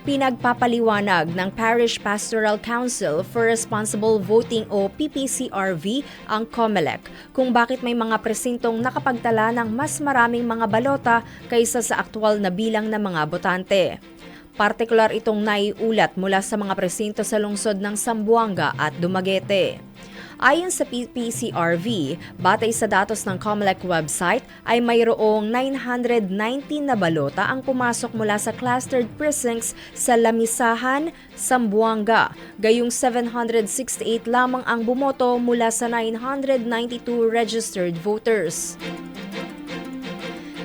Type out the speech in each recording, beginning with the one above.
Pinagpapaliwanag ng Parish Pastoral Council for Responsible Voting o PPCRV ang COMELEC kung bakit may mga presintong nakapagtala ng mas maraming mga balota kaysa sa aktwal na bilang ng mga botante. Partikular itong naiulat mula sa mga presinto sa lungsod ng Sambuanga at Dumaguete. Ayon sa PPCRV, batay sa datos ng COMELEC website, ay mayroong 919 na balota ang pumasok mula sa clustered precincts sa Lamisahan, Sambuanga. Gayong 768 lamang ang bumoto mula sa 992 registered voters.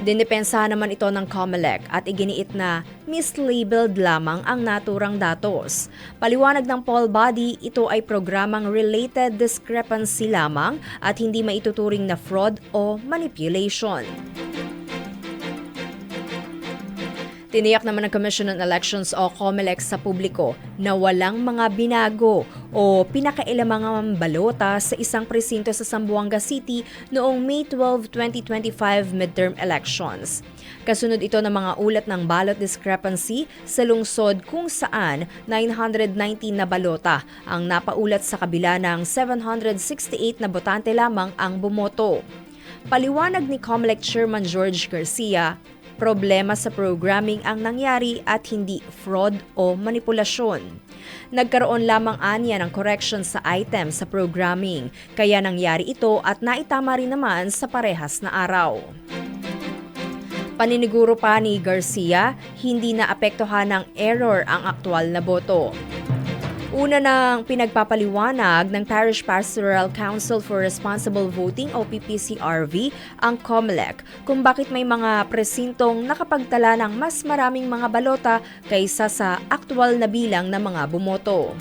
Dinipensahan naman ito ng COMELEC at iginiit na mislabeled lamang ang naturang datos. Paliwanag ng poll body, ito ay programang related discrepancy lamang at hindi maituturing na fraud o manipulation. Tiniyak naman ng Commission on Elections o COMELEC sa publiko na walang mga binago o pinakailamang balota sa isang presinto sa Zamboanga City noong May 12, 2025 midterm elections. Kasunod ito ng mga ulat ng ballot discrepancy sa lungsod kung saan 919 na balota ang napaulat sa kabila ng 768 na botante lamang ang bumoto. Paliwanag ni COMELEC Chairman George Garcia, problema sa programming ang nangyari at hindi fraud o manipulasyon. Nagkaroon lamang anya ng correction sa item sa programming, kaya nangyari ito at naitama rin naman sa parehas na araw. Paniniguro pa ni Garcia, hindi na apektuhan ng error ang aktwal na boto. Una nang pinagpapaliwanag ng Parish Pastoral Council for Responsible Voting o PPCRV ang COMELEC kung bakit may mga presintong nakapagtala ng mas maraming mga balota kaysa sa aktwal na bilang ng mga bumoto.